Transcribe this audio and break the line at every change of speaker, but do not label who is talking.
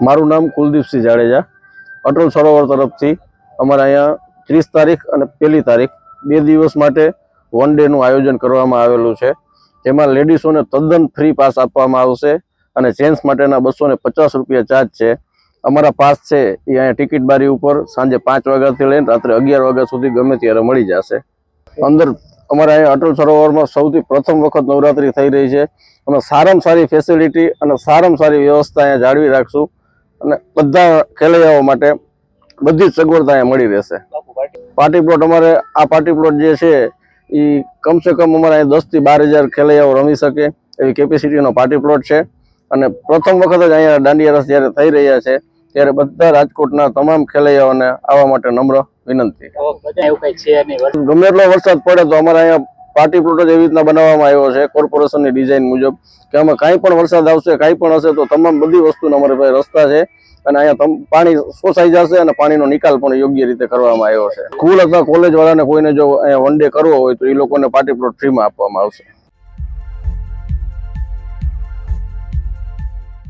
મારું નામ કુલદીપસિંહ જાડેજા. અટલ સરોવર તરફથી અમારે અહીંયા ત્રીસ તારીખ અને પહેલી તારીખ બે દિવસ માટે વન ડેનું આયોજન કરવામાં આવેલું છે. જેમાં લેડીઝોને તદ્દન ફ્રી પાસ આપવામાં આવશે અને જેન્ટ્સ માટેના બસો પચાસ રૂપિયા ચાર્જ છે. અમારા પાસ છે એ અહીંયા ટિકિટ બારી ઉપર સાંજે પાંચ વાગ્યાથી લઈને રાત્રે અગિયાર વાગ્યા સુધી ગમે ત્યારે મળી જશે. અંદર અમારા અહીંયા અટલ સરોવરમાં સૌથી પ્રથમ વખત નવરાત્રી થઈ રહી છે. અમે સારામાં સારી ફેસિલિટી અને સારામાં સારી વ્યવસ્થા અહીંયા જાળવી રાખશું. અને બધા ખેલૈયાઓ માટે બધી જ સગવડતા અહીંયા મળી રહેશે. પાર્ટી પ્લોટ અમારે આ પાર્ટી પ્લોટ જે છે એ કમસે કમ અમારે અહીંયા દસથી બાર હજાર ખેલૈયાઓ રમી શકે એવી કેપેસિટીનો પાર્ટી પ્લોટ છે. અને પ્રથમ વખત જ અહીંયા દાંડિયા રસ જ્યારે થઈ રહ્યા છે ત્યારે બધા રાજકોટના તમામ ખેલૈયાઓને આવવા માટે નમ્ર વિનંતી. ગમે એટલો વરસાદ પડે તો અમારે અહીંયા પાર્ટી પ્લોટ જ એવી રીતના બનાવવામાં આવ્યો છે, કોર્પોરેશનની ડિઝાઇન મુજબ કે આમાં કાંઈ પણ વરસાદ આવશે, કાંઈ પણ હશે, તો તમામ બધી વસ્તુના અમારી પાસે રસ્તા છે અને અહીંયા પાણી શોષાઈ જશે અને પાણીનો નિકાલ પણ યોગ્ય રીતે કરવામાં આવ્યો છે. સ્કૂલ અથવા કોલેજ વાળાને કોઈને જો અહીંયા વન ડે કરવો હોય તો એ લોકોને પાર્ટી પ્લોટ ફ્રીમાં આપવામાં આવશે.